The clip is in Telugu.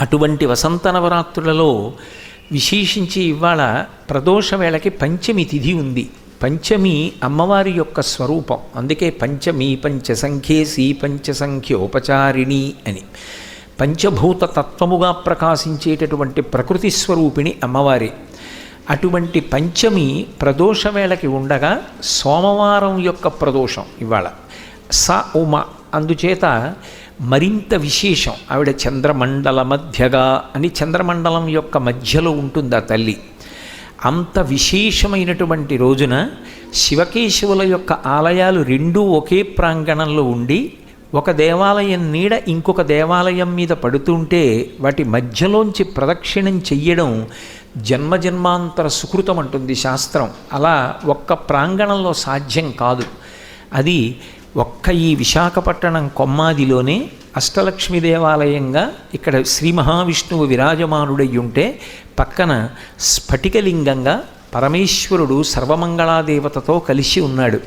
అటువంటి వసంత నవరాత్రులలో విశేషించి ఇవాళ ప్రదోష వేళకి పంచమి తిథి ఉంది. పంచమి అమ్మవారి యొక్క స్వరూపం. అందుకే పంచమి పంచసంఖ్యేసి పంచసంఖ్యోపచారిణి అని. పంచభూత తత్వముగా ప్రకాశించేటటువంటి ప్రకృతి స్వరూపిణి అమ్మవారి. అటువంటి పంచమి ప్రదోష వేళకి ఉండగా సోమవారం యొక్క ప్రదోషం ఇవాళ. స ఉమ అందుచేత మరింత విశేషం. ఆవిడ చంద్రమండల మధ్యగా అని చంద్రమండలం యొక్క మధ్యలో ఉంటుంది ఆ తల్లి. అంత విశేషమైనటువంటి రోజున శివకేశవుల యొక్క ఆలయాలు రెండూ ఒకే ప్రాంగణంలో ఉండి ఒక దేవాలయం నీడ ఇంకొక దేవాలయం మీద పడుతుంటే వాటి మధ్యలోంచి ప్రదక్షిణం చెయ్యడం జన్మజన్మాంతర సుకృతం అంటుంది శాస్త్రం. అలా ఒక్క ప్రాంగణంలో సాధ్యం కాదు. అది ఒక్క ఈ విశాఖపట్టణం కొమ్మాదిలోనే అష్టలక్ష్మి దేవాలయంగా ఇక్కడ శ్రీ మహావిష్ణువు విరాజమానుడై ఉంటే పక్కన స్ఫటికలింగంగా పరమేశ్వరుడు సర్వమంగళాదేవతతో కలిసి ఉన్నాడు.